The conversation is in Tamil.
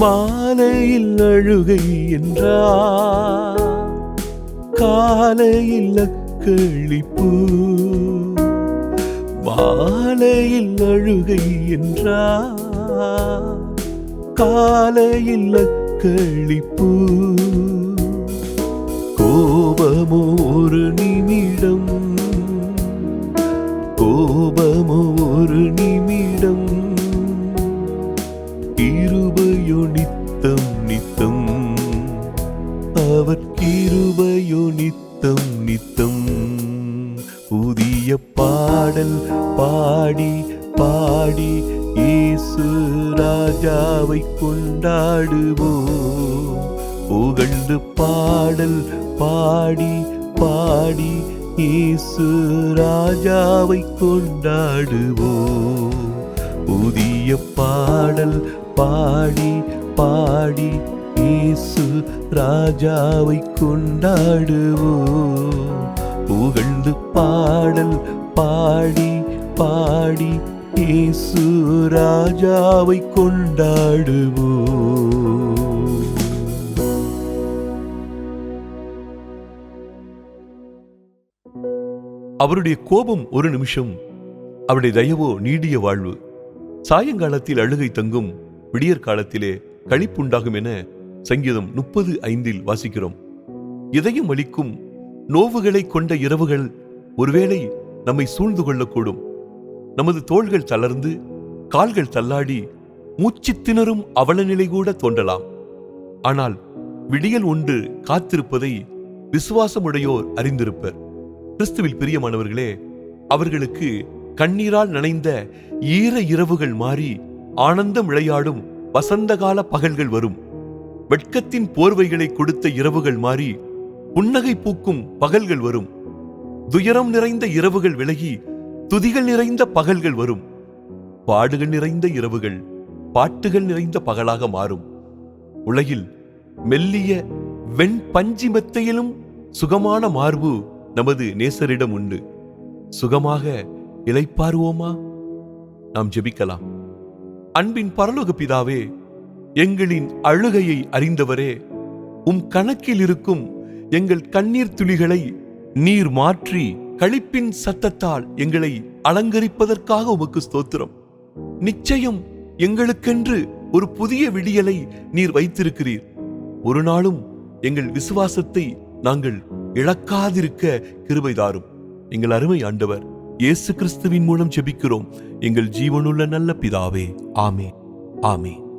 மாலையில் அழுகை என்றார் காலையில் அக்களிப்பு மாலையில் அழுகை என்றார் காலையில் அக்களிப்பு கோபமோ ஒரு நிமிடம். கிருபையோ நித்தம். நித்தம் அவர் கிருபையோ நித்தம். நித்தம் புதிய பாடல் பாடி பாடி இயேசு ராஜாவை கொண்டாடுவோம். புகழ்ந்து பாடல் பாடி பாடி இயேசு ராஜாவை கொண்டாடுவோம். புதிய பாடல் பாடி பாடி இயேசு ராஜாவை கொண்டாடுவோம். புகழ்ந்து பாடல் பாடி பாடி இயேசு ராஜாவை கொண்டாடுவோம். அவருடைய கோபம் ஒரு நிமிஷம் அவருடைய தயவோ நீடிய வாழ்வு. சாயங்காலத்தில் அழுகை தங்கும் விடியற் காலத்திலே கழிப்புண்டாகும் என சங்கீதம் முப்பது ஐந்தில் வாசிக்கிறோம். இதயம் அளிக்கும் நோவுகளை கொண்ட இரவுகள் ஒருவேளை நம்மை சூழ்ந்து கொள்ளக்கூடும். நமது தோள்கள் தளர்ந்து கால்கள் தள்ளாடி மூச்சு திணறும் அவல நிலை கூட தோன்றலாம். ஆனால் விடியல் ஒன்று காத்திருப்பதை விசுவாசமுடையோர் அறிந்திருப்பர். கிறிஸ்துவில் பிரியமானவர்களே அவர்களுக்கு கண்ணீரால் நனைந்த ஈர இரவுகள் மாறி ஆனந்தம் விளையாடும் வசந்தகால பகல்கள் வரும். வெட்கத்தின் போர்வைகளை கொடுத்த இரவுகள் மாறி புன்னகை பூக்கும் பகல்கள் வரும். துயரம் நிறைந்த இரவுகள் விலகி துதிகள் நிறைந்த பகல்கள் வரும். பாடுகள் நிறைந்த இரவுகள் பாட்டுகள் நிறைந்த பகலாக மாறும். உலகில் மெல்லிய வெண் பஞ்சி மெத்தையிலும் சுகமான மார்பு நமது நேசரிடம் உண்டு. சுகமாக இழைப்பாருவோமா நாம் ஜெபிக்கலாம். அன்பின் பரலோக பிதாவே எங்களின் அழுகையை அறிந்தவரே உம் கணக்கில் இருக்கும் எங்கள் கண்ணீர் துளிகளை நீர் மாற்றி களிப்பின் சத்தத்தால் எங்களை அலங்கரிப்பதற்காக உமக்கு ஸ்தோத்திரம். நிச்சயம் எங்களுக்கென்று ஒரு புதிய விடியலை நீர் வைத்திருக்கிறீர். ஒரு நாளும் எங்கள் விசுவாசத்தை நாங்கள் இழக்காதிருக்க கிருபை தாரும் எங்கள் அருமை ஆண்டவர் இயேசு கிறிஸ்துவின் மூலம் ஜெபிக்கிறோம். எங்கள் ஜீவனுள்ள நல்ல பிதாவே ஆமே ஆமே